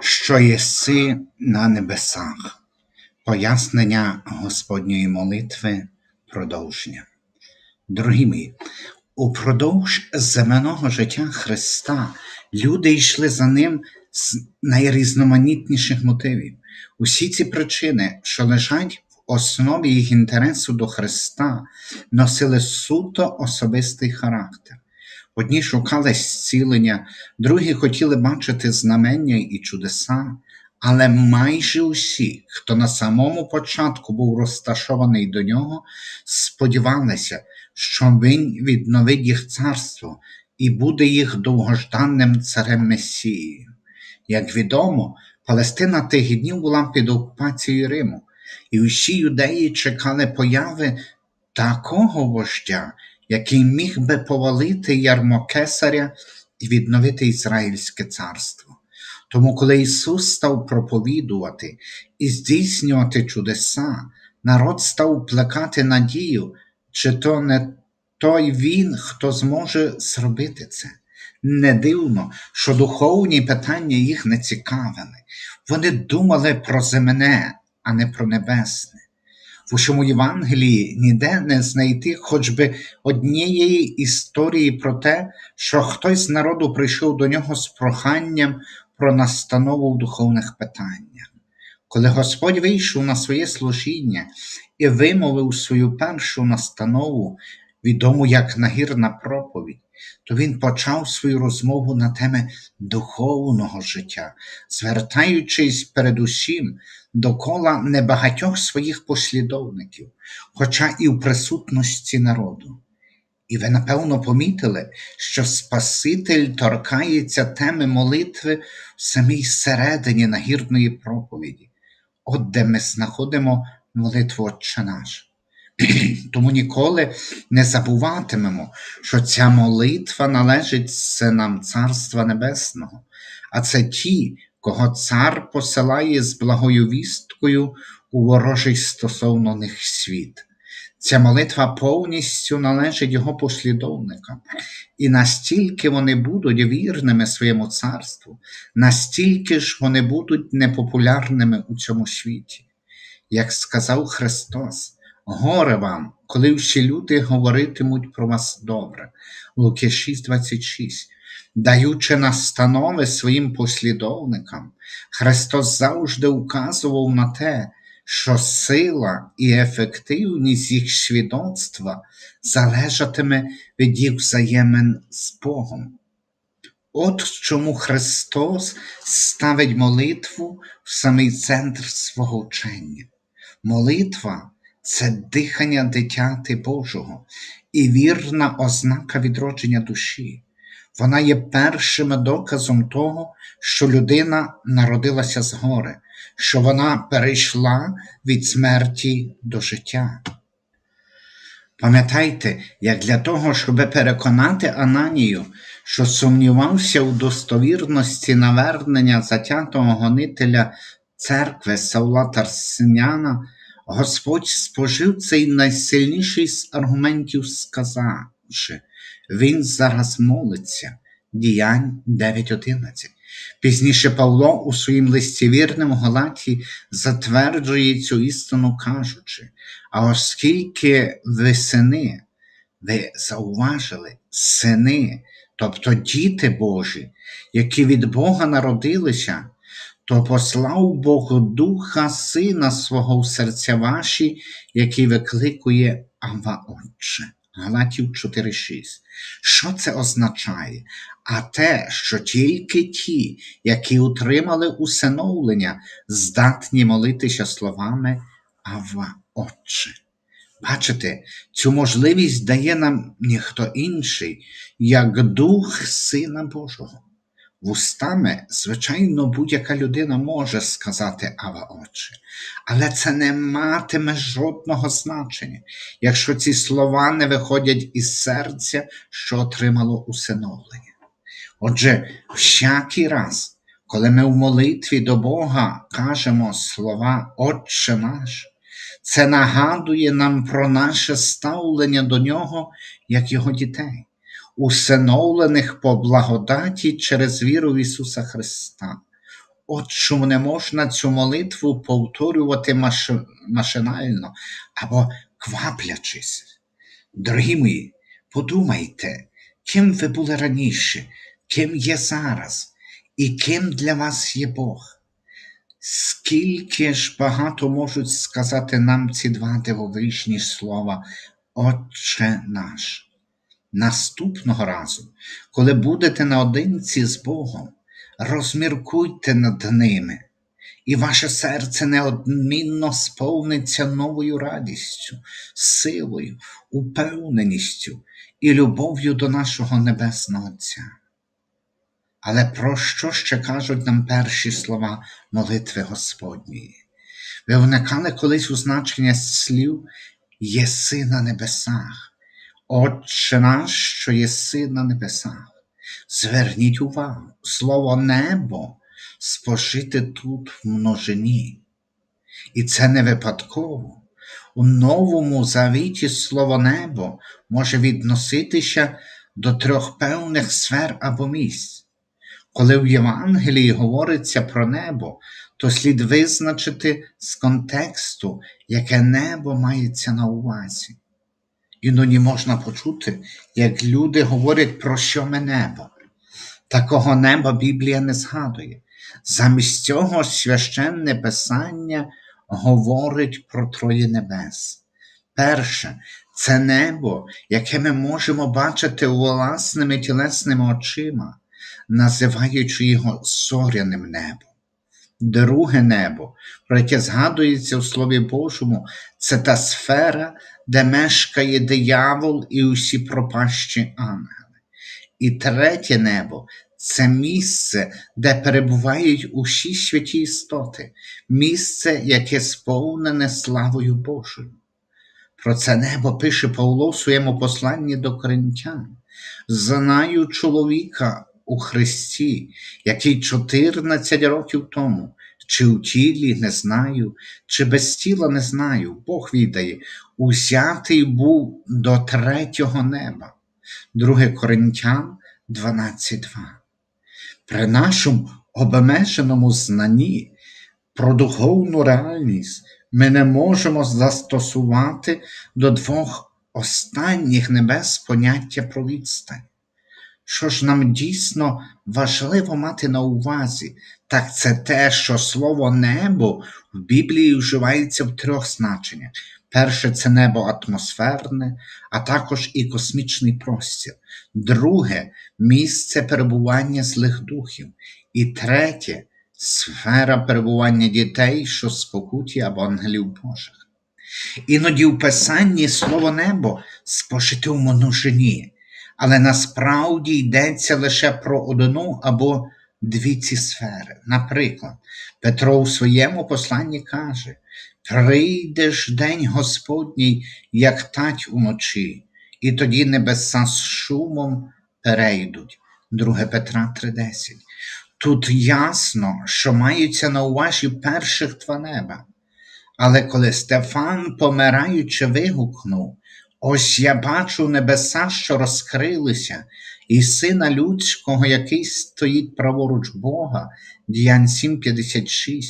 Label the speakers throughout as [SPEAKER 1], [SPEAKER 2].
[SPEAKER 1] що єси на небесах. Пояснення Господньої молитви продовження. Дорогі мої, упродовж земного життя Христа люди йшли за ним з найрізноманітніших мотивів. Усі ці причини, що лежать в основі їх інтересу до Христа, носили суто особистий характер. Одні шукали зцілення, другі хотіли бачити знамення і чудеса, але майже усі, хто на самому початку був розташований до нього, сподівалися, що він відновить їх царство і буде їх довгожданним царем Месією. Як відомо, Палестина тих днів була під окупацією Риму, і усі юдеї чекали появи такого вождя, який міг би повалити ярмо кесаря і відновити Ізраїльське царство. Тому, коли Ісус став проповідувати і здійснювати чудеса, народ став плекати надію, чи то не той він, хто зможе зробити це. Не дивно, що духовні питання їх не цікавили. Вони думали про земне, а не про небесне. В усьому Євангелії ніде не знайти хоч би однієї історії про те, що хтось з народу прийшов до нього з проханням про настанову в духовних питаннях. Коли Господь вийшов на своє служіння і вимовив свою першу настанову, відому як нагірна проповідь, то він почав свою розмову на теми духовного життя, звертаючись передусім до кола небагатьох своїх послідовників, хоча і в присутності народу. І ви, напевно, помітили, що Спаситель торкається теми молитви в самій середині нагірної проповіді, от де ми знаходимо молитву Отче наш. Тому ніколи не забуватимемо, що ця молитва належить синам Царства Небесного, а це ті, кого цар посилає з благою вісткою у ворожий стосовно них світ. Ця молитва повністю належить його послідовникам, і настільки вони будуть вірними своєму царству, настільки ж вони будуть непопулярними у цьому світі. Як сказав Христос, горе вам, коли всі люди говоритимуть про вас добре. Луки 6,26. Даючи настанови своїм послідовникам, Христос завжди указував на те, що сила і ефективність їх свідоцтва залежатиме від їх взаємин з Богом. От чому Христос ставить молитву в самий центр свого вчення. Молитва це дихання дитяти Божого і вірна ознака відродження душі. Вона є першим доказом того, що людина народилася згори, що вона перейшла від смерті до життя. Пам'ятайте, як для того, щоб переконати Ананію, що сумнівався у достовірності навернення затятого гонителя церкви Саула Тарсиняна, Господь спожив цей найсильніший з аргументів, сказавши, Він зараз молиться. Діянь 9.11. Пізніше Павло у своїм листі вірним Галаті затверджує цю істину, кажучи, а оскільки ви сини, ви зауважили сини, тобто діти Божі, які від Бога народилися, то послав Бог Духа Сина свого в серця ваші, який викликує Ава Отче. Галатів 4.6. Що це означає? А те, що тільки ті, які отримали усиновлення, здатні молитися словами Ава Отче. Бачите, цю можливість дає нам ніхто інший, як Дух Сина Божого. Вустами, звичайно, будь-яка людина може сказати Ава Отче, але це не матиме жодного значення, якщо ці слова не виходять із серця, що отримало усиновлення. Отже, всякий раз, коли ми в молитві до Бога кажемо слова Отче наш, це нагадує нам про наше ставлення до Нього як Його дітей усиновлених по благодаті через віру в Ісуса Христа. От чому не можна цю молитву повторювати маши- машинально або кваплячись. Дорогі мої, подумайте, ким ви були раніше, ким є зараз, і ким для вас є Бог. Скільки ж багато можуть сказати нам ці два дивовижні слова Отче наш. Наступного разу, коли будете наодинці з Богом, розміркуйте над ними, і ваше серце неодмінно сповниться новою радістю, силою, упевненістю і любов'ю до нашого Небесного Отця. Але про що ще кажуть нам перші слова молитви Господньої? Ви вникали колись у значення слів єси на небесах, Отче наш, що єси на небесах. Зверніть увагу, слово небо спожите тут в множині. І це не випадково. У новому завіті слово небо може відноситися до трьох певних сфер або місць. Коли в Євангелії говориться про небо, то слід визначити з контексту, яке небо мається на увазі. Іноді можна почути, як люди говорять про сьоме небо. Такого неба Біблія не згадує. Замість цього священне писання говорить про Троє небес. Перше, це небо, яке ми можемо бачити власними тілесними очима, називаючи його зоряним небом. Друге небо, про яке згадується у Слові Божому, це та сфера, де мешкає диявол і усі пропащі ангели. І третє небо це місце, де перебувають усі святі істоти, місце, яке сповнене славою Божою. Про це небо пише Павло в своєму посланні до коринтян. Знаю чоловіка у Христі, який 14 років тому, чи у тілі не знаю, чи без тіла не знаю, Бог відає, узятий був до третього неба. 2 Коринтян 12.2. При нашому обмеженому знанні про духовну реальність ми не можемо застосувати до двох останніх небес поняття про відстань. Що ж нам дійсно важливо мати на увазі, так це те, що слово небо в Біблії вживається в трьох значеннях. Перше це небо атмосферне, а також і космічний простір. Друге місце перебування злих духів. І третє сфера перебування дітей, що спокуті або ангелів Божих. Іноді в Писанні слово небо спошите в множині, але насправді йдеться лише про одну або дві ці сфери. Наприклад, Петро у своєму посланні каже: Прийде ж день Господній, як тать уночі, і тоді небеса з шумом перейдуть. 2 Петра 3:10. Тут ясно, що маються на увазі перших два неба. Але коли Стефан, помираючи, вигукнув, ось я бачу небеса, що розкрилися, і сина людського, який стоїть праворуч Бога, Діянь 7,56,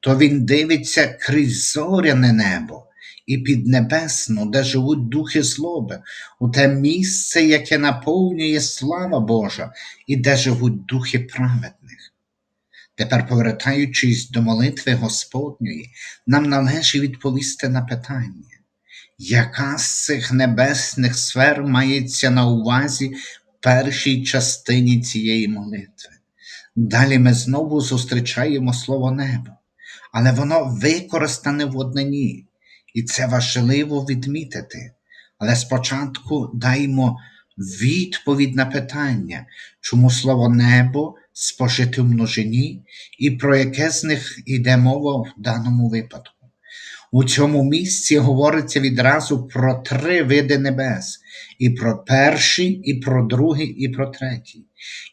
[SPEAKER 1] то він дивиться крізь зоряне небо і піднебесну, де живуть духи злоби, у те місце, яке наповнює слава Божа, і де живуть духи праведних. Тепер, повертаючись до молитви Господньої, нам належить відповісти на питання, яка з цих небесних сфер мається на увазі першій частині цієї молитви? Далі ми знову зустрічаємо слово небо, але воно використане в однині, і це важливо відмітити. Але спочатку даймо відповідь на питання, чому слово небо спожити в множині і про яке з них йде мова в даному випадку. У цьому місці говориться відразу про три види небес: і про перший, і про другий, і про третій.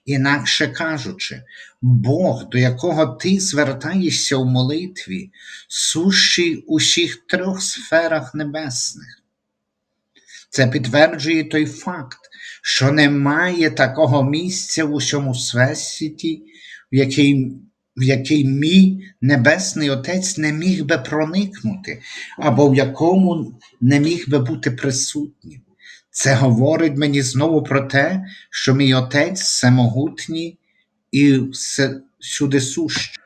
[SPEAKER 1] Інакше кажучи, Бог, до якого ти звертаєшся в молитві, сущий у всіх трьох сферах небесних. Це підтверджує той факт, що немає такого місця в усьому всесвіті, в який в який мій Небесний Отець не міг би проникнути, або в якому не міг би бути присутнім. Це говорить мені знову про те, що мій Отець всемогутній і всюди сущий.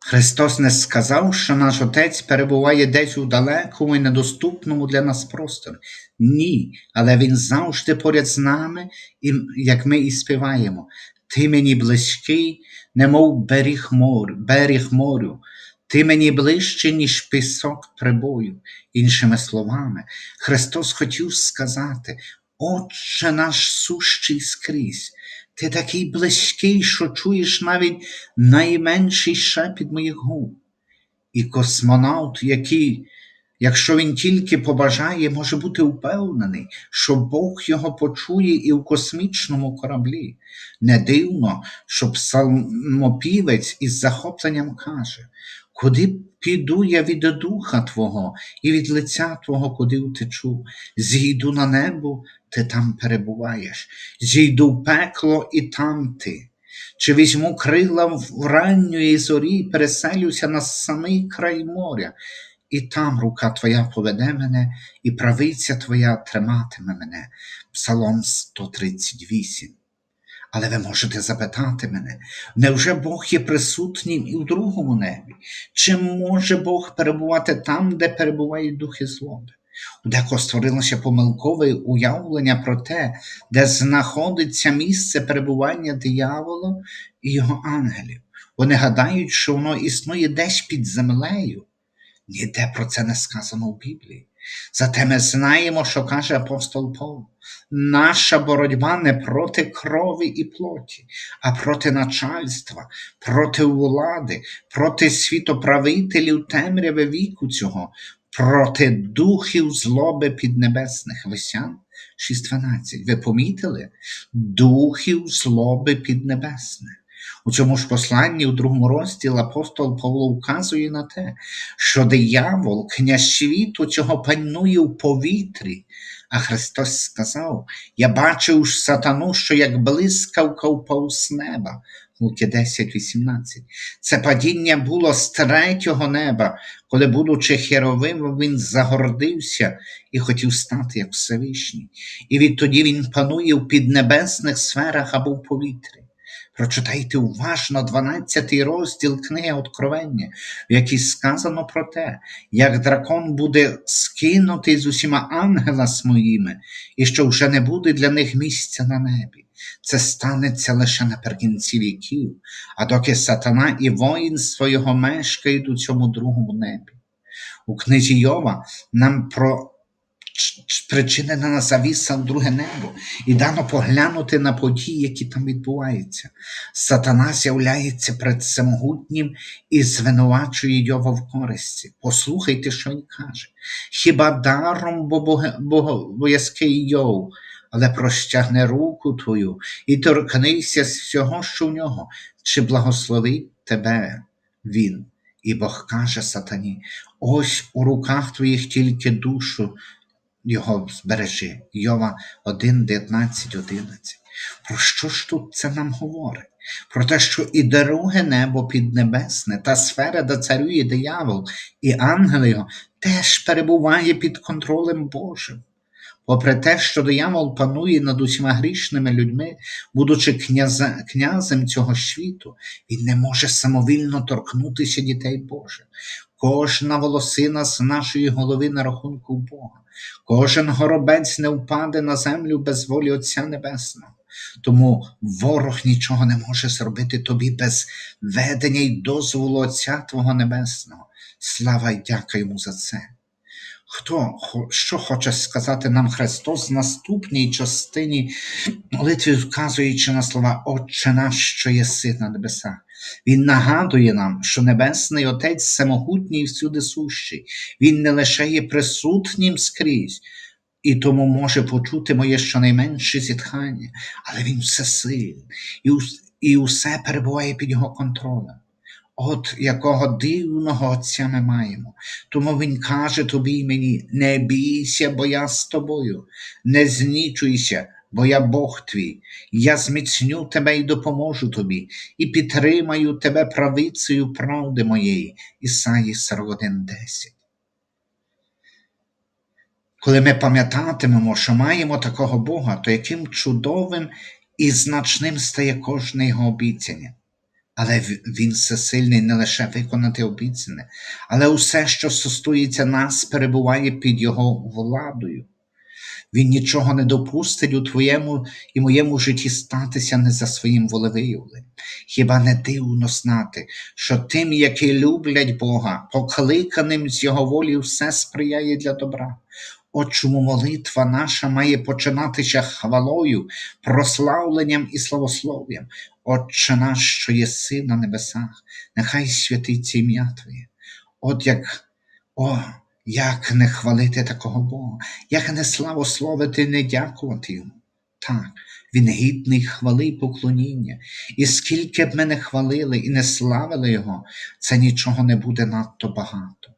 [SPEAKER 1] Христос не сказав, що наш Отець перебуває десь у далекому і недоступному для нас просторі. Ні, але Він завжди поряд з нами, і, як ми і співаємо. Ти мені близький, немов берег морю, берег морю. Ти мені ближче, ніж пісок прибою. Іншими словами, Христос хотів сказати, Отче наш сущий скрізь, ти такий близький, що чуєш навіть найменший шепіт моїх губ. І космонавт, який, якщо він тільки побажає, може бути впевнений, що Бог його почує і в космічному кораблі. Не дивно, що псалмопівець із захопленням каже, куди піду я від духа Твого і від лиця Твого, куди утечу, зійду на небо, ти там перебуваєш, зійду в пекло і там ти. Чи візьму крила в ранньої зорі, переселюся на самий край моря, і там рука Твоя поведе мене, і правиця Твоя триматиме мене. Псалом 138. Але ви можете запитати мене, невже Бог є присутнім і в другому небі? Чи може Бог перебувати там, де перебувають духи злоби? У декого створилося помилкове уявлення про те, де знаходиться місце перебування диявола і його ангелів. Вони гадають, що воно існує десь під землею. Ніде про це не сказано в Біблії. Зате ми знаємо, що каже апостол Павло. Наша боротьба не проти крові і плоті, а проти начальства, проти влади, проти світоправителів темряви віку цього, проти духів злоби піднебесних весян 6.12. Ви помітили? Духів злоби піднебесних. У цьому ж посланні, у другому розділі, апостол Павло вказує на те, що диявол, князь світу, цього панує в повітрі. А Христос сказав: Я бачив сатану, що як блискавка впав з неба. Луки 10.18. Це падіння було з третього неба, коли, будучи херовим, він загордився і хотів стати як Всевишній. І відтоді він панує в піднебесних сферах або в повітрі. Прочитайте уважно 12 розділ книги Откровення, в якій сказано про те, як дракон буде скинутий з усіма ангела своїми, і що вже не буде для них місця на небі. Це станеться лише наприкінці віків, а доки сатана і воїнство його мешкають у цьому другому небі. У книзі Йова нам про причинена завіса в друге небо, і дано поглянути на події, які там відбуваються. Сатана з'являється перед всемогутнім і звинувачує його в користі. Послухайте, що він каже. Хіба даром боязкий Йов, але простягне руку твою і торкнися з всього, що в нього, чи благословить тебе він. І Бог каже сатані: ось у руках твоїх тільки душу його збережи. Йова 1, 19, 11. Про що ж тут це нам говорить? Про те, що і друге небо піднебесне, та сфера, де царює диявол, і ангел його теж перебуває під контролем Божим. Попри те, що диявол панує над усіма грішними людьми, будучи князем, князем цього світу, він не може самовільно торкнутися дітей Божих. Кожна волосина з нашої голови на рахунку Бога. Кожен горобець не впаде на землю без волі Отця Небесного. Тому ворог нічого не може зробити тобі без ведення й дозволу Отця Твого Небесного. Слава й дяка йому за це. Хто що хоче сказати нам Христос в наступній частині молитви, вказуючи на слова Отче наш, що єси на небесах? Він нагадує нам, що Небесний Отець всемогутній і всюди сущий, Він не лише є присутнім скрізь, і тому може почути моє щонайменше зітхання, але Він всесильний і, і усе перебуває під його контролем. От якого дивного Отця ми маємо. Тому Він каже тобі і мені: не бійся, бо я з тобою, не знічуйся, бо я Бог твій, я зміцню тебе і допоможу тобі, і підтримаю тебе правицею правди моєї. Ісаї 41.10. Коли ми пам'ятатимемо, що маємо такого Бога, то яким чудовим і значним стає кожне його обіцяння. Але він всесильний не лише виконати обіцяне, але усе, що стосується нас, перебуває під його владою. Він нічого не допустить у твоєму і моєму житті статися не за своїм волевиявленням. Хіба не дивно знати, що тим, які люблять Бога, покликаним з Його волі, все сприяє для добра. От чому молитва наша має починатися хвалою, прославленням і славослов'ям. Отче наш, що єси на небесах, нехай святиться ім'я Твоє. От як, о, як не хвалити такого Бога, як не славословити, не дякувати йому. Так, він гідний хвали і поклоніння, і скільки б ми не хвалили і не славили Його, це нічого не буде надто багато.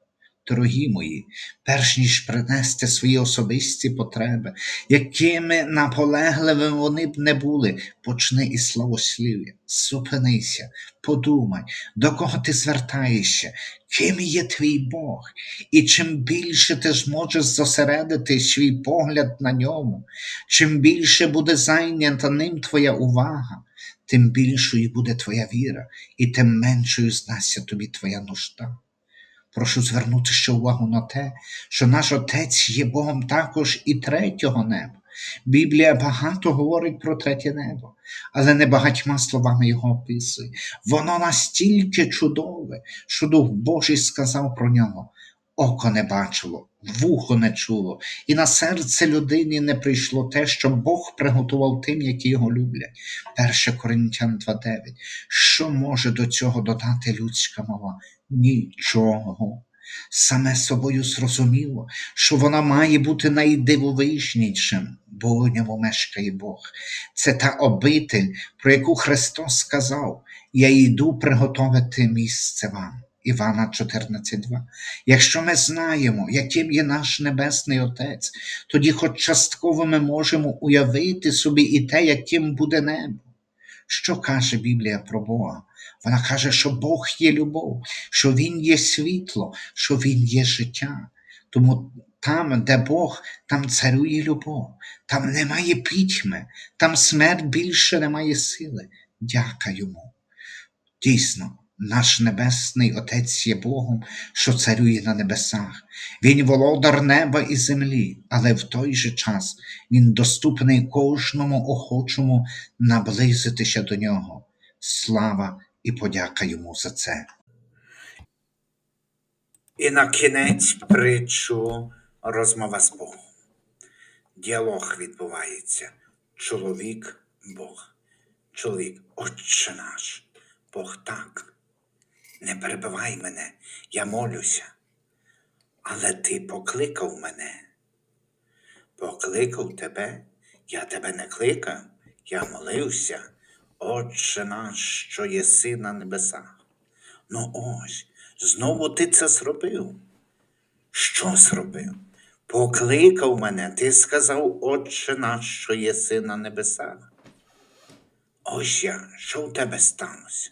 [SPEAKER 1] Дорогі мої, перш ніж принести свої особисті потреби, якими наполегливими вони б не були, почни із славослів'я, зупинися, подумай, до кого ти звертаєшся, ким є твій Бог, і чим більше ти зможеш зосередити свій погляд на ньому, чим більше буде зайнята ним твоя увага, тим більшою буде твоя віра, і тим меншою здасться тобі твоя нужда. Прошу звернути ще увагу на те, що наш Отець є Богом також і третього неба. Біблія багато говорить про третє небо, але не багатьма словами його описує. Воно настільки чудове, що Дух Божий сказав про нього. Око не бачило, вухо не чуло, і на серце людині не прийшло те, що Бог приготував тим, які його люблять. 1 Коринтян 2.9. Що може до цього додати людська мова? Нічого. Саме собою зрозуміло, що вона має бути найдивовижнішим, бо у ньому мешкає Бог. Це та обитель, про яку Христос сказав: Я йду приготовити місце вам. Івана 14.2. Якщо ми знаємо, яким є наш Небесний Отець, тоді хоч частково ми можемо уявити собі і те, яким буде небо. Що каже Біблія про Бога? Вона каже, що Бог є любов, що Він є світло, що Він є життя. Тому там, де Бог, там царює любов, там немає пітьми, там смерть більше не має сили. Дяка йому. Дійсно, наш Небесний Отець є Богом, що царює на небесах. Він володар неба і землі, але в той же час Він доступний кожному охочому наблизитися до нього. Слава і подяка йому за це. І на кінець притчу розмова з Богом. Діалог відбувається. Чоловік Бог. Чоловік, Отче наш, Бог так. Не перебивай мене, я молюся. Але ти покликав мене. Покликав тебе, я тебе не кликав, я молився. Отче наш, що єси на небесах. Ну ось, знову ти це зробив. Що зробив? Покликав мене, ти сказав, Отче наш, що єси на небесах. Ось я, що в тебе сталося?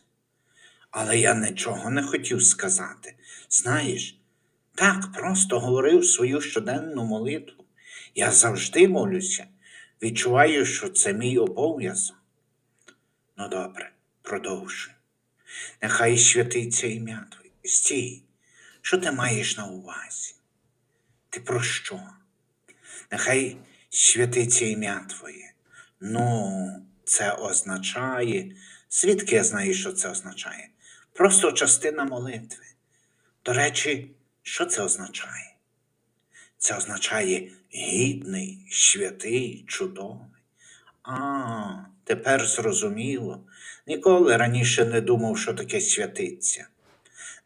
[SPEAKER 1] Але я нічого не хотів сказати. Знаєш, так просто говорив свою щоденну молитву. Я завжди молюся, відчуваю, що це мій обов'язок. Ну добре, продовжуй. Нехай святиться ім'я Твоє. Стій, що ти маєш на увазі? Ти про що? Нехай святиться ім'я Твоє. Ну, це означає. Звідки я знаю, що це означає? Просто частина молитви. До речі, що це означає? Це означає гідний, святий, чудовий. А, тепер зрозуміло. Ніколи раніше не думав, що таке святиться.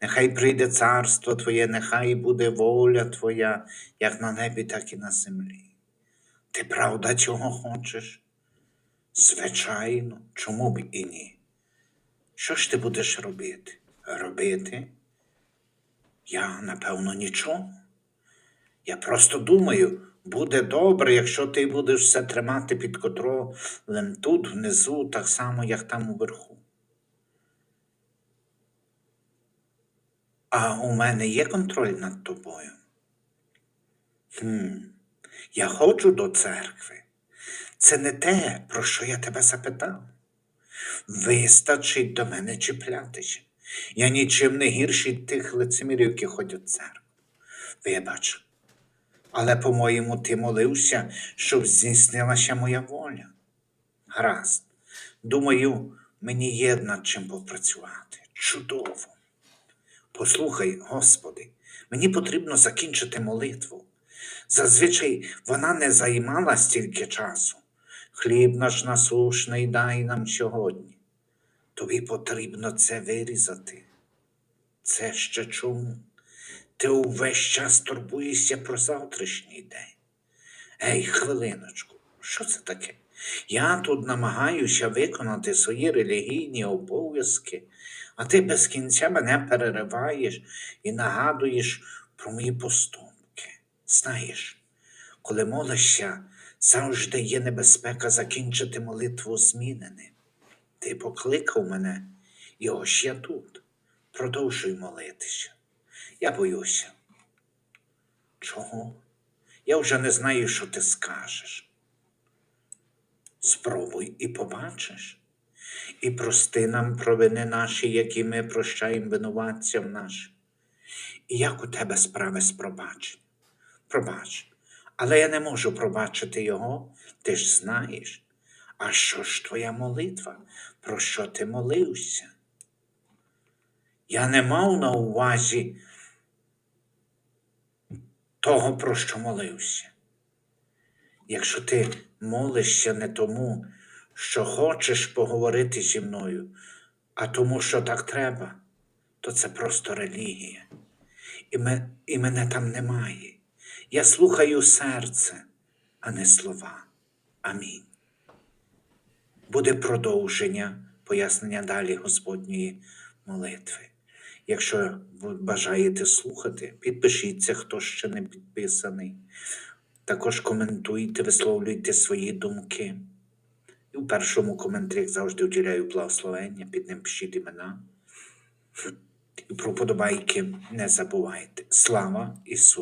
[SPEAKER 1] Нехай прийде царство Твоє, нехай буде воля Твоя, як на небі, так і на землі. Ти правда цього хочеш? Звичайно, чому б і ні? Що ж ти будеш робити? Робити? Я, напевно, нічого. Я просто думаю, буде добре, якщо ти будеш все тримати під контролем тут, внизу, так само, як там уверху. А у мене є контроль над тобою. Хм, я ходжу до церкви. Це не те, про що я тебе запитав. Вистачить до мене чіплятися. Я нічим не гірший тих лицемірів, які ходять в церкву. Вибач, але, по-моєму, ти молився, щоб здійснилася моя воля. Гаразд. Думаю, мені є над чим попрацювати. Чудово. Послухай, Господи, мені потрібно закінчити молитву. Зазвичай вона не займала стільки часу. Хліб наш насушний дай нам сьогодні. Тобі потрібно це вирізати. Це ще чому? Ти увесь час турбуєшся про завтрашній день. Ей, хвилиночку, що це таке? Я тут намагаюся виконати свої релігійні обов'язки, а ти без кінця мене перериваєш і нагадуєш про мої поступки. Знаєш, коли молишся, завжди є небезпека закінчити молитву зміненим. Ти покликав мене, і ось я тут. Продовжуй молитися. Я боюся. Чого? Я вже не знаю, що ти скажеш. Спробуй і побачиш. І прости нам провини наші, які ми прощаємо винуватцям нашим. І як у тебе справи з пробаченням? Пробач. Але я не можу пробачити його, ти ж знаєш. А що ж твоя молитва? Про що ти молився? Я не мав на увазі того, про що молився. Якщо ти молишся не тому, що хочеш поговорити зі мною, а тому, що так треба, то це просто релігія. І, ме, і мене там немає. Я слухаю серце, а не слова. Амінь. Буде продовження, пояснення далі Господньої молитви. Якщо ви бажаєте слухати, підпишіться, хто ще не підписаний. Також коментуйте, висловлюйте свої думки. І в першому коментарі, як завжди, уділяю благословення, під ним пишіть імена. І про подобайки не забувайте. Слава Ісусу!